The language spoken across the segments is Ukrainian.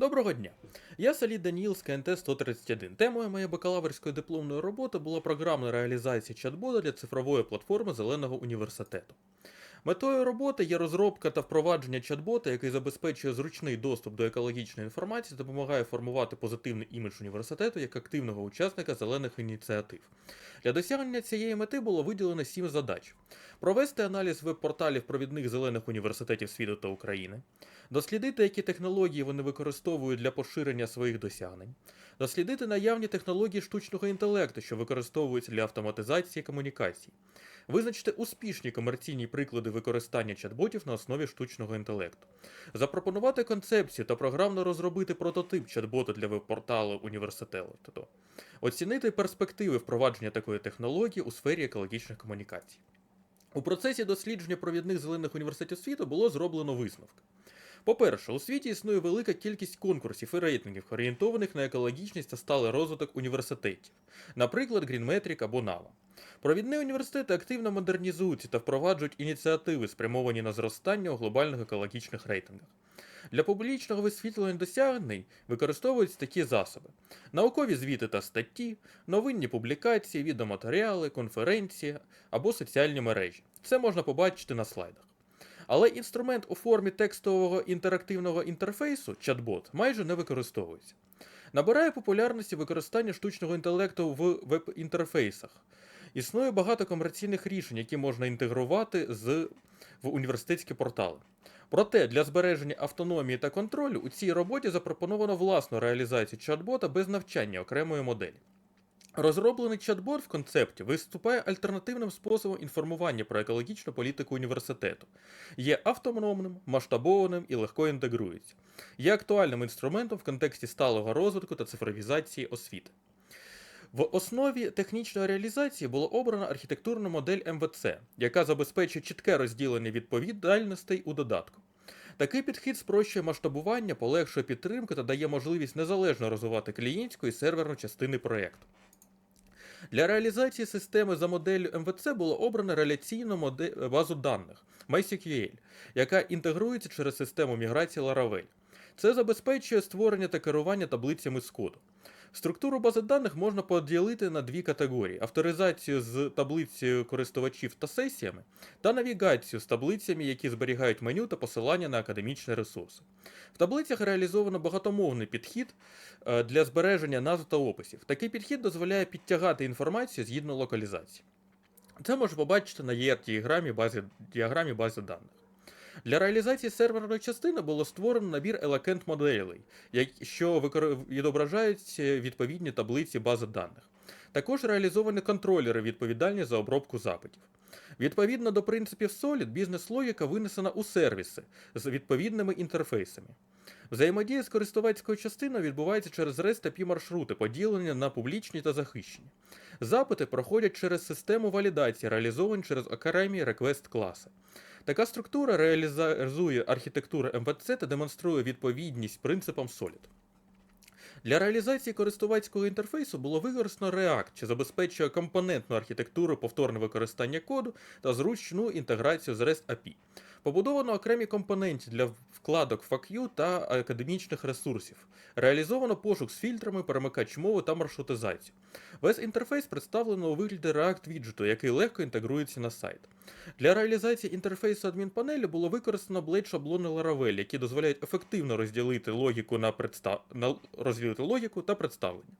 Доброго дня! Я Салід Даніл з КНТ 131. Темою моєї бакалаврської дипломної роботи була програмна реалізація чат-бота для цифрової платформи Зеленого університету. Метою роботи є розробка та впровадження чат-бота, який забезпечує зручний доступ до екологічної інформації допомагає формувати позитивний імідж університету як активного учасника зелених ініціатив. Для досягнення цієї мети було виділено сім задач: провести аналіз веб-порталів провідних зелених університетів світу та України, дослідити, які технології вони використовують для поширення своїх досягнень, дослідити наявні технології штучного інтелекту, що використовуються для автоматизації комунікацій, визначити успішні комерційні приклади використання чат-ботів на основі штучного інтелекту, запропонувати концепцію та програмно розробити прототип чат-бота для веб-порталу університету, оцінити перспективи впровадження такої технології у сфері екологічних комунікацій. У процесі дослідження провідних зелених університетів світу було зроблено висновки. По-перше, у світі існує велика кількість конкурсів і рейтингів, орієнтованих на екологічність та сталий розвиток університетів, наприклад, Greenmetric або NAVA. Провідні університети активно модернізуються та впроваджують ініціативи, спрямовані на зростання у глобальних екологічних рейтингах. Для публічного висвітлення досягнень використовуються такі засоби: наукові звіти та статті, новинні публікації, відеоматеріали, конференції або соціальні мережі. Це можна побачити на слайдах. Але інструмент у формі текстового інтерактивного інтерфейсу, чат-бот, майже не використовується. Набирає популярності використання штучного інтелекту в веб-інтерфейсах. Існує багато комерційних рішень, які можна інтегрувати з, в університетські портали. Проте для збереження автономії та контролю у цій роботі запропоновано власну реалізацію чат-бота без навчання окремої моделі. Розроблений чат-бот в концепті виступає альтернативним способом інформування про екологічну політику університету, є автономним, масштабованим і легко інтегрується, є актуальним інструментом в контексті сталого розвитку та цифровізації освіти. В основі технічної реалізації була обрана архітектурна модель МВЦ, яка забезпечує чітке розділення відповідальностей у додатку. Такий підхід спрощує масштабування, полегшує підтримку та дає можливість незалежно розвивати клієнтську і серверну частини проєкту. Для реалізації системи за моделлю МВЦ було обрано реляційну модель, базу даних MySQL, яка інтегрується через систему міграції Laravel. Це забезпечує створення та керування таблицями з коду. Структуру бази даних можна поділити на дві категорії: авторизацію з таблицею користувачів та сесіями, та навігацію з таблицями, які зберігають меню та посилання на академічні ресурси. В таблицях реалізовано багатомовний підхід е, для збереження назв та описів. Такий підхід дозволяє підтягати інформацію згідно локалізації. Це можна побачити на бази, діаграмі бази даних. Для реалізації серверної частини було створено набір елакент моделей, що відображають відповідні таблиці бази даних. Також реалізовані контролери, відповідальні за обробку запитів. Відповідно до принципів Solid, бізнес-логіка винесена у сервіси з відповідними інтерфейсами. Взаємодія з користувацькою частиною відбувається через REST API маршрути, поділені на публічні та захищені. Запити проходять через систему валідації, реалізовані через окремі request класи. Така структура реалізує архітектуру МВЦ та демонструє відповідність принципам Solid. Для реалізації користувацького інтерфейсу було використано React, що забезпечує компонентну архітектуру повторне використання коду та зручну інтеграцію з REST API. Побудовано окремі компоненти для вкладок FAQ та академічних ресурсів. Реалізовано пошук з фільтрами, перемикач мови та маршрутизацію. Весь інтерфейс представлено у вигляді React віджиту, який легко інтегрується на сайт. Для реалізації інтерфейсу адмінпанелі було використано блейд шаблони Laravel, які дозволяють ефективно розділити логіку на представ... на... розділити логіку та представлення.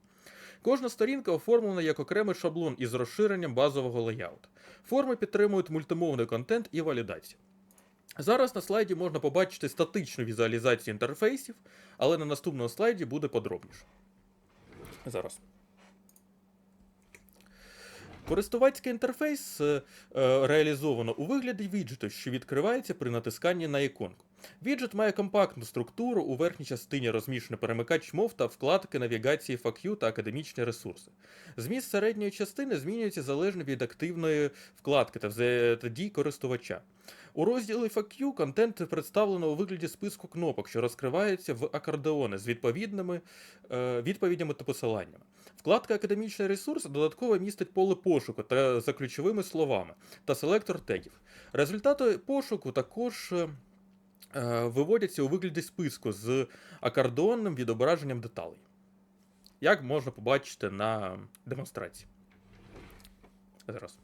Кожна сторінка оформлена як окремий шаблон із розширенням базового леяуту. Форми підтримують мультимовний контент і валідацію. Зараз на слайді можна побачити статичну візуалізацію інтерфейсів, але на наступному слайді буде подробніше. Зараз. Користувацький інтерфейс е, е, реалізовано у вигляді віджиту, що відкривається при натисканні на іконку. Віджит має компактну структуру, у верхній частині розміщено перемикач мов та вкладки навігації FAQ та академічні ресурси. Зміст середньої частини змінюється залежно від активної вкладки та взаємодії користувача. У розділі FAQ контент представлено у вигляді списку кнопок, що розкриваються в акордеони з відповідними е, відповідями та посиланнями. Вкладка Академічний ресурс додатково містить поле пошуку та за ключовими словами та селектор тегів. Результати пошуку також. Е, виводяться у вигляді списку з акордонним відображенням деталей. Як можна побачити на демонстрації. Зараз.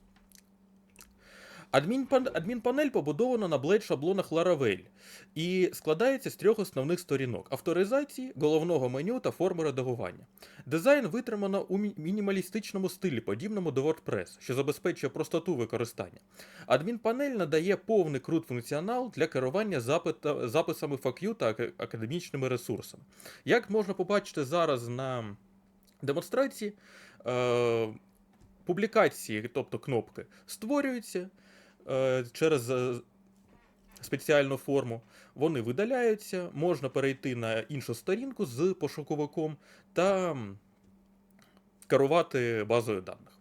Адмінпан- Адмінпанель побудована на блейд шаблонах Laravel і складається з трьох основних сторінок: авторизації, головного меню та форми редагування. Дизайн витримано у мінімалістичному стилі, подібному до WordPress, що забезпечує простоту використання. Адмінпанель надає повний крут функціонал для керування записами FAQ та академічними ресурсами. Як можна побачити зараз на демонстрації, е, публікації, тобто кнопки, створюються через е, спеціальну форму. Вони видаляються, можна перейти на іншу сторінку з пошуковиком та керувати базою даних.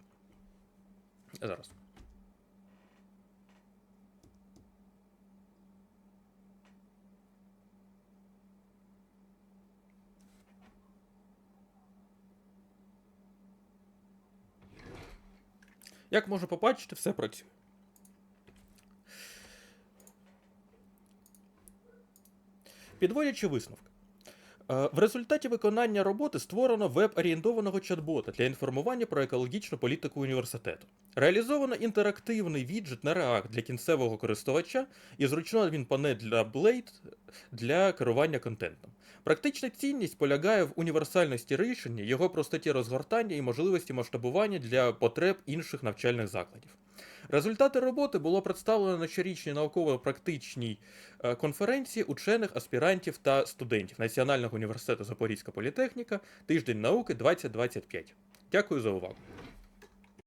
Зараз. Як можна побачити, все працює. Підводячи висновки. Е, В результаті виконання роботи створено веб-орієнтованого чат-бота для інформування про екологічну політику університету. Реалізовано інтерактивний віджит на React для кінцевого користувача і зручну адмінпанель для Blade для керування контентом. Практична цінність полягає в універсальності рішення, його простоті розгортання і можливості масштабування для потреб інших навчальних закладів. Результати роботи було представлено на щорічній науково-практичній е, конференції учених, аспірантів та студентів Національного університету Запорізька політехніка Тиждень науки 2025. Дякую за увагу.